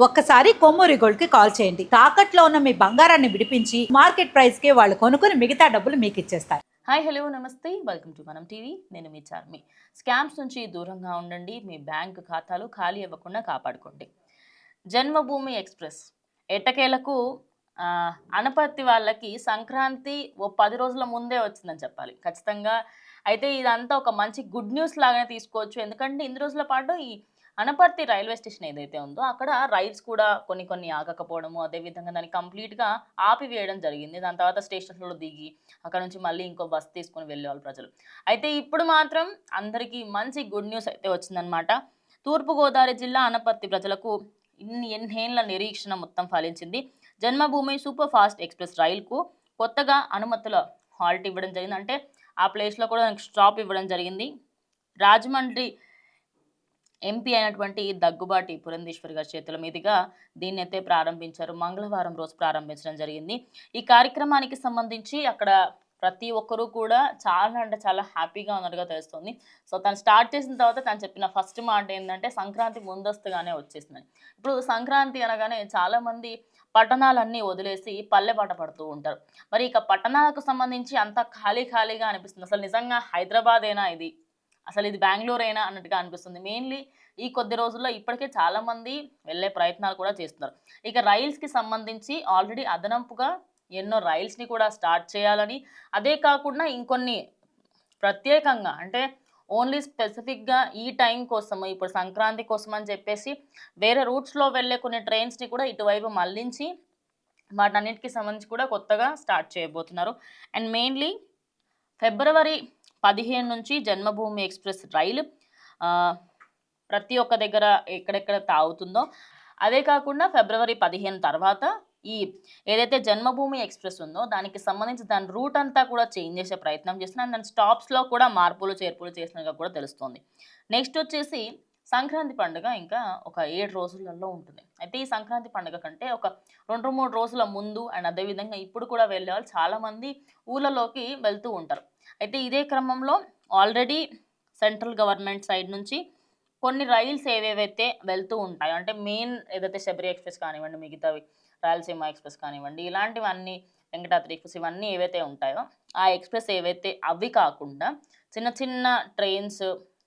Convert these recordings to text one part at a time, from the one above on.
ఒక్కసారి కొమ్మూరి గోల్డ్కి కాల్ చేయండి. తాకట్లో ఉన్న మీ బంగారాన్ని విడిపించి మార్కెట్ ప్రైస్కి వాళ్ళు కొనుక్కుని మిగతా డబ్బులు మీకు ఇచ్చేస్తారు. హాయ్ హలో నమస్తే. Welcome to Manam TV. నేను మీ చార్మి. స్కామ్స్ నుంచి దూరంగా ఉండండి. మీ బ్యాంక్ ఖాతాలు ఖాళీ అవ్వకుండా కాపాడుకోండి. జన్మభూమి ఎక్స్ప్రెస్. ఎటకేలకు అనపర్తి వాళ్ళకి సంక్రాంతి ఓ పది రోజుల ముందే వచ్చిందని చెప్పాలి. ఖచ్చితంగా అయితే ఇదంతా ఒక మంచి గుడ్ న్యూస్ లాగానే తీసుకోవచ్చు. ఎందుకంటే ఇన్ని రోజుల పాటు ఈ అనపర్తి రైల్వే స్టేషన్ ఏదైతే ఉందో అక్కడ రైల్స్ కూడా కొన్ని కొన్ని ఆగకపోవడము అదేవిధంగా దాన్ని కంప్లీట్గా ఆపివేయడం జరిగింది. దాని తర్వాత స్టేషన్లో దిగి అక్కడ నుంచి మళ్ళీ ఇంకో బస్ తీసుకొని వెళ్ళేవాళ్ళు ప్రజలు. అయితే ఇప్పుడు మాత్రం అందరికీ మంచి గుడ్ న్యూస్ అయితే వచ్చిందనమాట తూర్పుగోదావరి జిల్లా అనపర్తి ప్రజలకు ఇన్ని ఎన్నేళ్ళ నిరీక్షణ మొత్తం ఫలించింది. జన్మభూమి సూపర్ ఫాస్ట్ ఎక్స్ప్రెస్ రైలుకు కొత్తగా అనుమతుల హాల్ట్ ఇవ్వడం జరిగింది. అంటే ఆ ప్లేస్లో కూడా దానికి స్టాప్ ఇవ్వడం జరిగింది. రాజమండ్రి ఎంపీ అయినటువంటి దగ్గుబాటి పురంధేశ్వరి గారి చేతుల మీదుగా దీన్ని అయితే ప్రారంభించారు. మంగళవారం రోజు ప్రారంభించడం జరిగింది. ఈ కార్యక్రమానికి సంబంధించి అక్కడ ప్రతి ఒక్కరూ కూడా చాలా అంటే చాలా హ్యాపీగా ఉన్నట్టుగా తెలుస్తుంది. సో తను స్టార్ట్ చేసిన తర్వాత తను చెప్పిన ఫస్ట్ మాట ఏంటంటే సంక్రాంతి ముందస్తుగానే వచ్చేసిందని. ఇప్పుడు సంక్రాంతి అనగానే చాలామంది పట్టణాలన్నీ వదిలేసి పల్లె పాట పడుతూ ఉంటారు. మరి ఇక పట్టణాలకు సంబంధించి అంత ఖాళీ ఖాళీగా అనిపిస్తుంది. అసలు నిజంగా హైదరాబాదేనా ఇది? అసలు ఇది బెంగళూరేనా అన్నట్టుగా అనిపిస్తుంది. మెయిన్లీ ఈ కొద్ది రోజుల్లో ఇప్పటికే చాలామంది వెళ్ళే ప్రయత్నాలు కూడా చేస్తున్నారు. ఇక రైల్స్కి సంబంధించి ఆల్రెడీ అదనపుగా ఎన్నో రైల్స్ని కూడా స్టార్ట్ చేయాలని. అదే కాకుండా ఇంకొన్ని ప్రత్యేకంగా అంటే ఓన్లీ స్పెసిఫిక్గా ఈ టైం కోసం ఇప్పుడు సంక్రాంతి కోసం అని చెప్పేసి వేరే రూట్స్లో వెళ్ళే కొన్ని ట్రైన్స్ని కూడా ఇటువైపు మళ్ళించి వాటన్నిటికి సంబంధించి కూడా కొత్తగా స్టార్ట్ చేయబోతున్నారు. అండ్ మెయిన్లీ ఫిబ్రవరి పదిహేను నుంచి జన్మభూమి ఎక్స్ప్రెస్ రైలు ప్రతి ఒక్క దగ్గర ఎక్కడెక్కడ తాగుతుందో. అదే కాకుండా ఫిబ్రవరి పదిహేను తర్వాత ఈ ఏదైతే జన్మభూమి ఎక్స్ప్రెస్ ఉందో దానికి సంబంధించి దాని రూట్ అంతా కూడా చేంజ్ చేసే ప్రయత్నం చేస్తున్నారు దాని స్టాప్స్లో కూడా మార్పులు చేర్పులు చేసినట్టుగా కూడా తెలుస్తుంది. నెక్స్ట్ వచ్చేసి సంక్రాంతి పండుగ ఇంకా ఒక ఏడు రోజులలో ఉంటుంది. అయితే ఈ సంక్రాంతి పండుగ కంటే ఒక రెండు మూడు రోజుల ముందు అండ్ అదేవిధంగా ఇప్పుడు కూడా వెళ్ళే వాళ్ళు చాలామంది ఊళ్ళలోకి వెళ్తూ ఉంటారు. అయితే ఇదే క్రమంలో ఆల్రెడీ సెంట్రల్ గవర్నమెంట్ సైడ్ నుంచి కొన్ని రైల్స్ ఏవేవైతే వెళ్తూ ఉంటాయో అంటే మెయిన్ ఏదైతే శబరి ఎక్స్ప్రెస్ కానివ్వండి మిగతావి రాయలసీమ ఎక్స్ప్రెస్ కానివ్వండి ఇలాంటివన్నీ వెంకటాద్రి ఎక్స్ప్రెస్ ఇవన్నీ ఏవైతే ఉంటాయో ఆ ఎక్స్ప్రెస్ ఏవైతే అవి కాకుండా చిన్న చిన్న ట్రైన్స్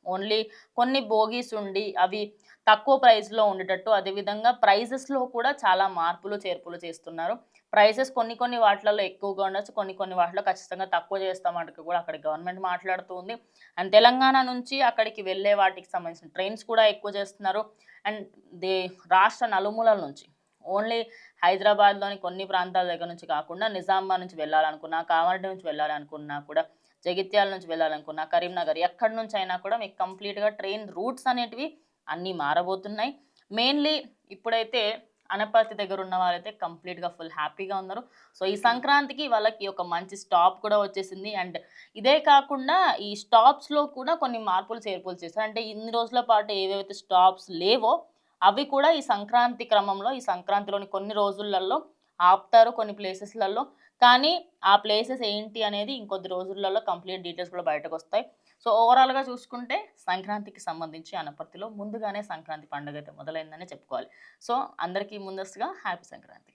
ఓన్లీ కొన్ని బోగీస్ ఉండి అవి తక్కువ ప్రైస్లో ఉండేటట్టు అదేవిధంగా ప్రైజెస్లో కూడా చాలా మార్పులు చేర్పులు చేస్తున్నారు. ప్రైసెస్ కొన్ని కొన్ని వాటిలలో ఎక్కువగా ఉండొచ్చు కొన్ని కొన్ని వాటిలో ఖచ్చితంగా తక్కువ చేస్తామంటూ కూడా అక్కడ గవర్నమెంట్ మాట్లాడుతుంది. అండ్ తెలంగాణ నుంచి అక్కడికి వెళ్ళే వాటికి సంబంధించిన ట్రైన్స్ కూడా ఎక్కువ చేస్తున్నారు. అండ్ దే రాష్ట్ర నలుమూలల నుంచి ఓన్లీ హైదరాబాద్లోని కొన్ని ప్రాంతాల దగ్గర నుంచి కాకుండా నిజామాబాద్ నుంచి వెళ్ళాలనుకున్నా కామారెడ్డి నుంచి వెళ్ళాలనుకున్నా కూడా జగిత్యాల నుంచి వెళ్ళాలనుకున్నా కరీంనగర్ ఎక్కడి నుంచి అయినా కూడా మీకు కంప్లీట్గా ట్రైన్ రూట్స్ అనేటివి అన్నీ మారబోతున్నాయి. మెయిన్లీ ఇప్పుడైతే అనపర్తి దగ్గర ఉన్న వారైతే కంప్లీట్గా ఫుల్ హ్యాపీగా ఉన్నారు. సో ఈ సంక్రాంతికి వాళ్ళకి ఒక మంచి స్టాప్ కూడా వచ్చేసింది. అండ్ ఇదే కాకుండా ఈ స్టాప్స్లో కూడా కొన్ని మార్పులు చేర్పులు చేశారు. అంటే ఇన్ని రోజుల పాటు ఏవైతే స్టాప్స్ లేవో అవి కూడా ఈ సంక్రాంతి క్రమంలో ఈ సంక్రాంతిలోని కొన్ని రోజులలో ఆపుతారు కొన్ని ప్లేసెస్లలో. కానీ ఆ ప్లేసెస్ ఏంటి అనేది ఇంకొద్ది రోజులలో కంప్లీట్ డీటెయిల్స్ కూడా బయటకు వస్తాయి సో ఓవరాల్గా చూసుకుంటే సంక్రాంతికి సంబంధించి అనపర్తిలో ముందుగానే సంక్రాంతి పండుగ అయితే మొదలైందని చెప్పుకోవాలి. సో అందరికీ ముందస్తుగా హ్యాపీ సంక్రాంతి.